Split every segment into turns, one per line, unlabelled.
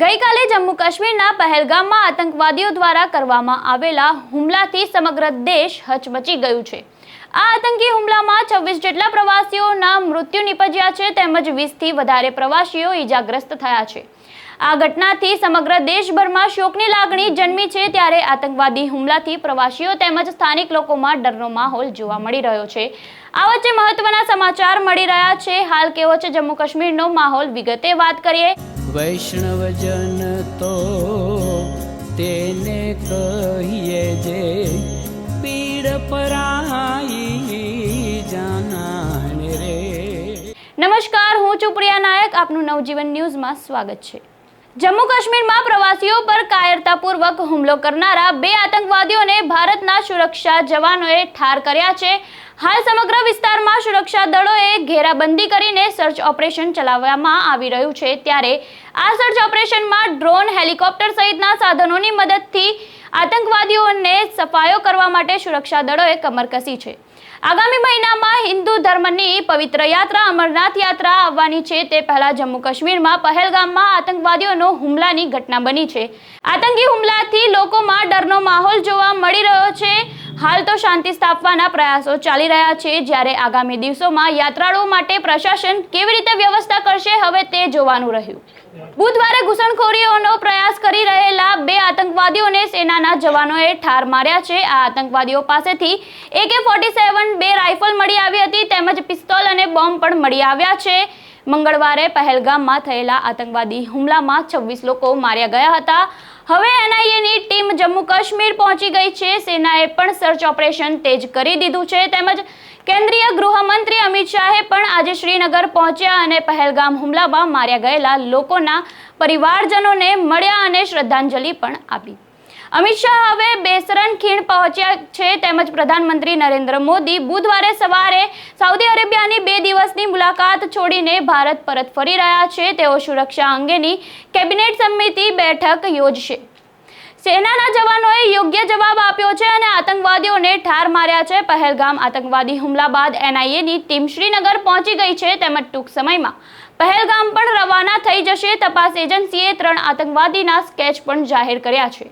ગઈકાલે જમ્મુ કાશ્મીરના પહેલગામમાં આતંકવાદીઓ દ્વારા કરવામાં આવેલા હુમલાથી સમગ્ર દેશ હચમચી ગયું છે. આ આતંકી હુમલામાં છવ્વીસ જેટલા પ્રવાસીઓના મૃત્યુ નિપજ્યા છે, તેમજ વીસથી વધારે પ્રવાસીઓ ઈજાગ્રસ્ત થયા છે. આ ઘટનાથી સમગ્ર દેશભરમાં શોકની લાગણી જન્મી છે, ત્યારે આતંકવાદી હુમલાથી પ્રવાસીઓ તેમજ સ્થાનિક લોકોમાં ડરનો માહોલ જોવા મળી રહ્યો છે. આ વચ્ચે મહત્વના સમાચાર મળી રહ્યા છે. હાલ કેવો છે જમ્મુ કાશ્મીરનો માહોલ? વિગતે વાત કરીએ.
વૈષ્ણવજન તો તેને કહીએ જે પીડ પરાઈ જાનાને રે.
નમસ્કાર, હું છું પ્રિયા નાયક. આપનું નવજીવન ન્યૂઝમાં સ્વાગત છે. જમ્મુ કાશ્મીરમાં પ્રવાસીઓ પર કાયરતાપૂર્વક હુમલો કરનારા બે આતંકવાદીઓને ભારતના સુરક્ષા જવાનોએ ઠાર કર્યા છે. હાલ સમગ્ર વિસ્તારમાં સુરક્ષા દળોએ ઘેરાબંધી કરીને સર્ચ ઓપરેશન ચલાવવામાં આવી રહ્યું છે. ત્યારે આ સર્ચ ઓપરેશનમાં ડ્રોન, હેલિકોપ્ટર સહિતના સાધનોની મદદથી આતંકવાદીઓને સફાયો કરવા માટે સુરક્ષા દળોએ કમર કસી છે. આગામી મહિનામાં હિન્દુ ધર્મની પવિત્ર યાત્રા, અમરનાથ યાત્રા આવવાની છે. તે પહેલા જમ્મુ કાશ્મીરમાં પહેલગામમાં આતંકવાદીઓનો હુમલાની ઘટના બની છે. આતંકી હુમલાથી લોકોમાં ડરનો માહોલ જોવા મળી રહ્યો છે. હાલ તો શાંતિ સ્થાપવાના પ્રયાસો ચાલી રહ્યા છે. જ્યારે આગામી દિવસોમાં યાત્રાળુઓ માટે પ્રશાસન કેવી રીતે વ્યવસ્થા કરશે, હવે તે જોવાનું રહ્યું. બુધવારે ઘૂસણખોરીઓનો પ્રયાસ કરી રહેલા બે આતંકવાદીઓને સેનાના જવાનોએ ઠાર માર્યા છે. આ આતંકવાદીઓ પાસેથી એકે ફોર્ટી સેવન બે રાઇફલ મળી આવી હતી, તેમજ પિસ્તોલ અને બોમ્બ પણ મળી આવ્યા છે. મંગળવારે પહેલગામમાં થયેલા આતંકવાદી હુમલામાં છવ્વીસ લોકો માર્યા ગયા હતા. હવે એનઆઈએની ટીમ જમ્મુ કાશ્મીર પહોંચી ગઈ છે. સેનાએ પણ સર્ચ ઓપરેશન તેજ કરી દીધું છે. તેમજ કેન્દ્રીય ગૃહમંત્રી અમિત શાહે પણ આજે શ્રીનગર પહોંચ્યા અને પહેલગામ હુમલામાં માર્યા ગયેલા લોકોના પરિવારજનોને મળ્યા અને શ્રદ્ધાંજલિ પણ આપી. અમિત શાહ હવે બેસરન ખીણ પહોંચ્યા છે તેમજ પ્રધાનમંત્રી નરેન્દ્ર મોદી બુધવારે સવારે સાઉદી અરેબિયાની બે દિવસની મુલાકાત છોડીને ભારત પરત ફરી રહ્યા છે. તેઓ સુરક્ષા અંગેની કેબિનેટ સમિતિ બેઠક યોજશે. સેનાના જવાનોએ યોગ્ય જવાબ આપ્યો છે અને આતંકવાદીઓને ઠાર માર્યા છે. પહેલગામ આતંકવાદી હુમલા બાદ એનઆઈએની ટીમ શ્રીનગર પહોંચી ગઈ છે તેમજ ટૂંક સમયમાં પહેલગામ પણ રવાના થઈ જશે. તપાસ એજન્સીએ ત્રણ આતંકવાદીના સ્કેચ પણ જાહેર કર્યા છે.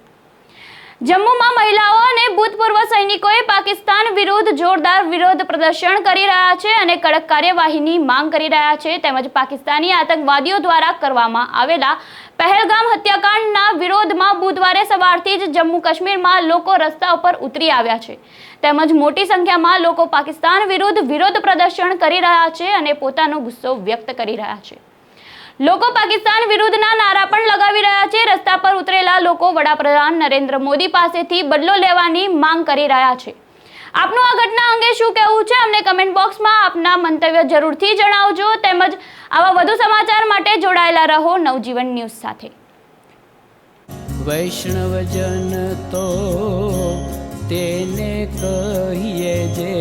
જમ્મુમાં મહિલાઓ અને ભૂતપૂર્વ સૈનિકોએ પાકિસ્તાન વિરુદ્ધ જોરદાર વિરોધ પ્રદર્શન કરી રહ્યા છે અને કડક કાર્યવાહીની માંગ કરી રહ્યા છે. તેમજ પાકિસ્તાની આતંકવાદીઓ દ્વારા કરવામાં આવેલા પહેલગામ હત્યાકાંડના વિરોધમાં બુધવારે સવારથી જ જમ્મુ કાશ્મીરમાં લોકો રસ્તા ઉપર ઉતરી આવ્યા છે. તેમજ મોટી સંખ્યામાં લોકો પાકિસ્તાન વિરુદ્ધ વિરોધ પ્રદર્શન કરી રહ્યા છે અને પોતાનો ગુસ્સો વ્યક્ત કરી રહ્યા છે. લોકો પાકિસ્તાન વિરુદ્ધના નારા પણ લગાવી રહ્યા છે. રસ્તા પર ઉતરેલા લોકો વડાપ્રધાન નરેન્દ્ર મોદી પાસેથી બદલો લેવાની માંગ કરી રહ્યા છે. આપનું આ ઘટના અંગે શું કહેવું છે? અમને કમેન્ટ બોક્સમાં આપના મંતવ્ય જરૂરથી જણાવજો. તેમજ આવા વધુ સમાચાર માટે જોડાયેલા રહો નવજીવન ન્યૂઝ સાથે.
વૈષ્ણવજન તો તેને કહીએ જે